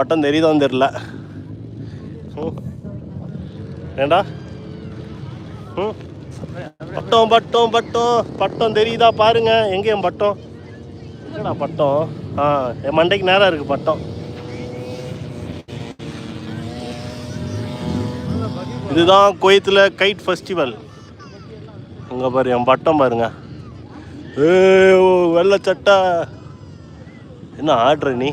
பட்டம் தெரியுதான்னு தெரில ம். ஏண்டா? ம் பட்டம் பட்டம் பட்டம். பட்டம் தெரியுதா பாருங்க. எங்கே என் பட்டம்? என்னடா பட்டம்? ஆ என் மண்டைக்கு நேரம் இருக்கு பட்டம். இதுதான் குவைத்தில் கைட் ஃபெஸ்டிவல். அங்கே பாரு என் பட்டம் பாருங்க. ஏ வெள்ளை சட்டை. என்ன ஆடுற நீ?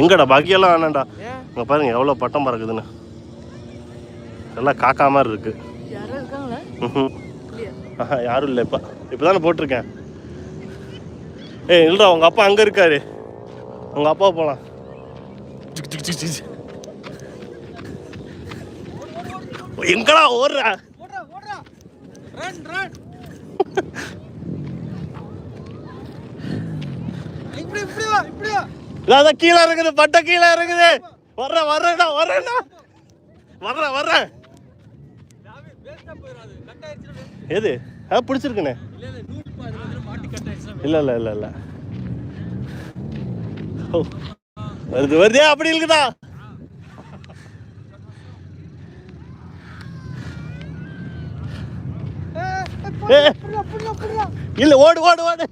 எங்கடா பாக்கியெல்லாம் வேணாண்டா இங்கே பாருங்க எவ்வளோ பட்டம் பறக்குதுன்னு. எல்லாம் காக்கா மாதிரி இருக்கு. ஆஹா யாரும் இல்லை இப்போ. இப்போ தானே போட்டிருக்கேன். ஏய் இல்லைடா உங்கள் அப்பா அங்கே இருக்காரு. உங்கள் அப்பா போகலாம் எங்கடா ஓடுற ஓடுறா ஓடுறா ரன் ரன் இப்படி இப்படி வா இப்படி வா இல்ல, அதான் கீழே இருக்குது பட்டை கீழே இருக்குது. வர்றேன் வர்றேன்டா வர்றேன்டா. வர்றேன் வர்றேன். எது? ஆ பிடிச்சிருக்குண்ணே. இல்ல இல்ல இல்லை இல்லை. வருது வருதே. அப்படி இருக்குதா இல்ல ஓடு ஓடு ஓடு.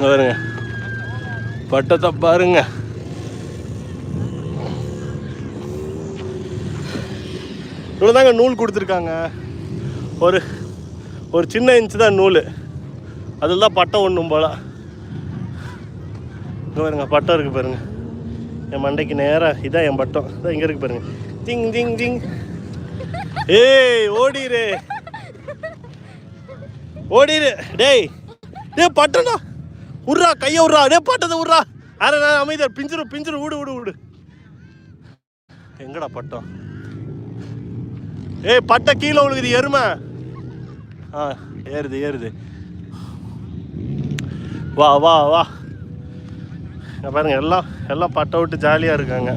பாருங்க. பட்டத்தை பாருங்க. இவ்வளோதாங்க நூல் கொடுத்துருக்காங்க. ஒரு ஒரு சின்ன இன்ச்சு தான் நூல். அதில் தான் பட்டம் ஒன்றும் போல. இங்கே பாருங்க பட்டம் இருக்குது பாருங்கள் என் மண்டைக்கு நேராக இதான் என் பட்டம். இதான் இங்கே இருக்கு பாருங்க. Thing thing thing. ஏய் ஓடிரு. ஓடிரு. டேய். டேய் பட்டம்டா. உட்றா கையை விட்றா டே பட்டத்தை விட்றா அரை நான் அமைதியார் பிஞ்சிரு பிஞ்சிரு. விடு விடு விடு. எங்கடா பட்டம்? ஏய் பட்டை கீழே உழுகுது எருமை. ஆ ஏறுது ஏறுது. வா வா வா. பாருங்கள் பாருங்க எல்லாம் எல்லாம் பட்டை விட்டு ஜாலியாக இருக்காங்க.